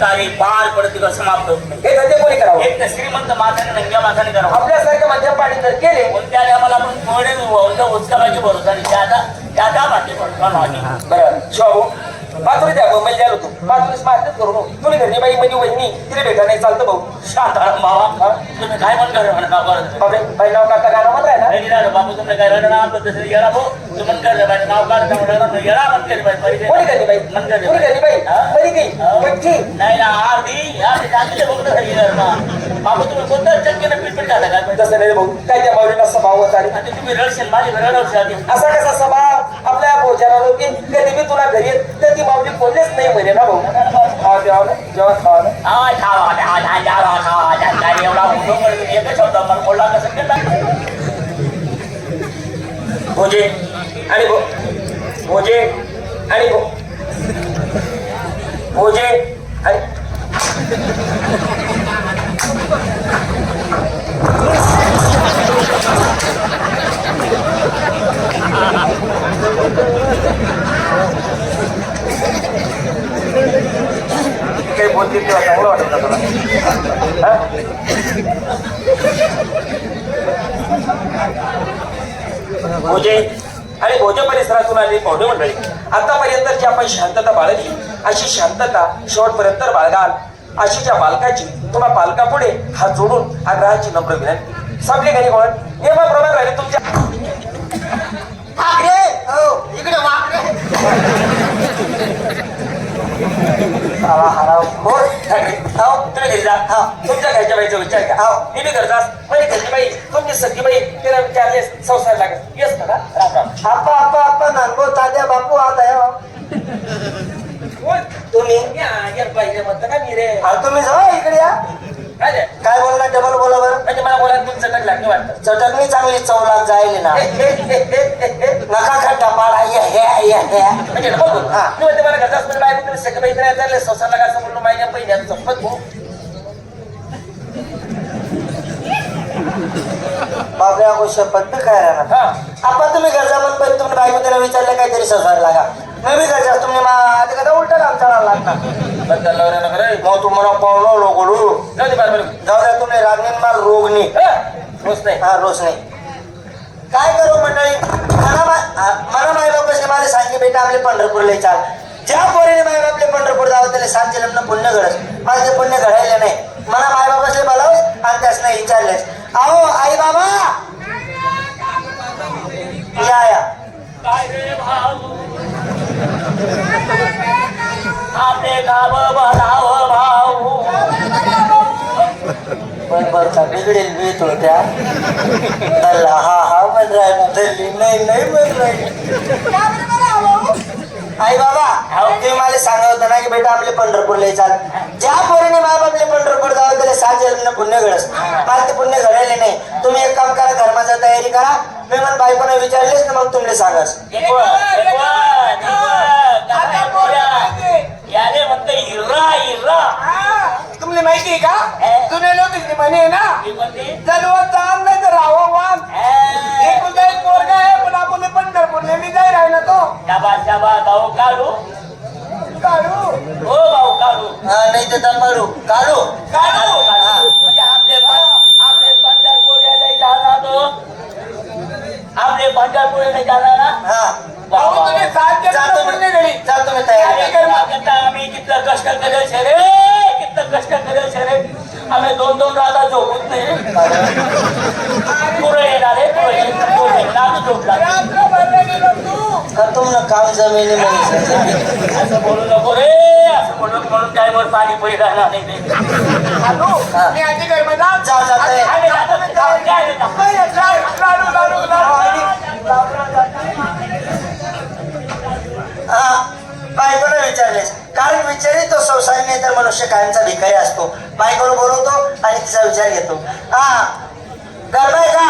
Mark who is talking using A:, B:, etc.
A: कार्य पार पडते समाप्त होत नाही.
B: हे धंदे कोणी करावं?
A: एक तर श्रीमंत माथाने नंग्या माथाने करावं.
B: आपल्यासारखे मध्यम पाणी जर केले
A: पण त्याने आम्हाला आपण थोडे उचका पाहिजे बरोबर आणि त्या त्या पाठी पडतो.
B: बरं. शाहू पाच द्या भाऊ मला द्याल वेळेस मारतेच करू नको तुम्ही घरी बाई म्हणजे वहिनी. तिला भेटा नाही चालतं भाऊ.
A: बाबा. तुम्ही काय म्हणता रे म्हणा
B: बाई नाव
A: नाही नाही बाबू तुमने काय तसं गेला भाऊ. तू मन कर बाई नाव काढ म्हणून गेला मन कर बाई
B: कोणी घरी बाई?
A: मन कर
B: कोणी घरी बाई?
A: हा?
B: बरी
A: हो.
B: कच्ची
A: नाही ना बघत बाबू तुम्ही कोणत्या चक्कीनं पीठ पीठ खाता काय?
B: तसं नाही भाऊ. काय त्या बावलीला स्वभाव होता रे
A: तुम्ही रडशील माझी रडवशाल
B: असा कसा स्वभाव? भोजनाला की कधी मी तुला घरी येत तर ती माऊली बोललेच नाही म्हणे ना भाऊ खावा ना जेव्हा खावा
A: हा हा हा
B: भोजे आणि भोजे आणि भोजे आणि बोलतील तेव्हा चांगलं वाटत का तुला भोजे आणि भोजे परिसरातून आलेली पाहुणे मंडळी. आतापर्यंत जी आपण शांतता बाळगली अशी शांतता शेवटपर्यंत बाळगाल. अशी त्या बालकाची तुम्हा पालकापुढे हात जोडून आग्रहाची नम्र विनंती. सापली घरी कोण? नियमाप्रमाणे राहिले तुमच्या
C: ठाकरे हो इकडे वाकडे
B: आवा हराव खोर ठाकरे हो तुम्ही घरी जा हा तुमच्या घरच्या बाईचा विचार करा. हो. मी बी करतास म्हणजे घरची बाई तुमची सगळी बाई तिला विचारले संसार लागत येस ना राम राम.
C: आप्पा आप्पा आप्पा नानबो तात्या बापू आता या तुम्ही?
B: या, या पाहिजे म्हणतं का मी रे?
C: हा, तुम्ही जावा इकडे या.
B: काय रे?
C: काय बोलला डबल बोला बरं.
B: म्हणजे मला बोलायला तुमचं चटक लागली वाटतं.
C: चटकणी चांगली चवला जायली ना. नका खड्डा पाडा. या ह्या या ह्या
B: म्हणजे डबल बोल.
C: हा.
B: मी म्हणते मला घरचा असतो बाय तुम्ही सगळं बाई इकडे चालले संसार लागा असं म्हणून माहिती पहिल्या चप्पत भाऊ
C: बाबऱ्या गो शपथ बी काय
B: हा.
C: आपण तुम्ही घरचा मन पण तुम्ही बायको त्याला विचारलं काहीतरी संसार लागा. बी घरचा तुम्ही मा आधी कदा उलटा काम चालायला लागणार. मग तुम्हाला
B: जाऊ
C: द्या तुम्ही माल रोगणी.
B: रोज नाही.
C: हा रोज नाही. काय करू मंडळी? मला मला माय बापाने मला सांगे बेटा आपले पंढरपूरला चाल. ज्या पोरीने माय बापले पंढरपूर जावं त्याला सांगचे लग्न पुण्य घडस मला ते पुण्य घडायला नाही. मला माय बापाचे बोलावस आणि त्याच नाही विचारलेस अहो आई बाबा या या.
A: भाऊ
C: बर का बिघडेल भीत होत्या दल्ला हा हा म्हण राहिला नाही नाही म्हण राहिली आई बाबा तुम्ही मला सांगत होता ना की बेटा आपले पंढरपूरला चाल. ज्या पोरीने माय बापले पंढरपूर जावं त्याला सात जन्म पुण्य घडस मला ते पुण्य घडायले नाही तुम्ही एक काम करा धर्माचा तयारी करा मी मला बायकोने विचारलेच ना मग तुम्हाला सांगास
A: याने म्हणते हिर्रा हिर्रा
D: तुम्हाला माहिती आहे का जुने लोक म्हणे ना
A: ती म्हणते
D: जलवा चांद नाही तर राहावं वान एकुलता एक पोरगा आहे? पण आपण ते पंढरपूरला मी जाई राहिला तो.
A: शाबा शाबा भाऊ काढू.
D: काढू.
A: हो भाऊ काढू.
C: हा नाही तर दंबारू काढू.
A: काढू म्हणजे आपले पं- आपले पंढरपूरला जाणार तो आपले पंढरपूरला जाणार ना
C: हा.
D: भाऊ तुम्ही सात
C: जातो
D: जण
C: जातो मी तयारी.
A: अरे आम्ही कितलं कष्ट करेल रे कितलं कष्ट करेल
C: ना काम जमिनी
A: असं बोलू नको रे असं बोलू म्हणून काय वर पाणी राहणार नाही. जातो,
C: कारण विचारी तो संसारी नाही तर मनुष्य कायमचा भिकारी असतो. बायकोला बोलवतो आणि तिचा विचार घेतो. हा गरबाय का?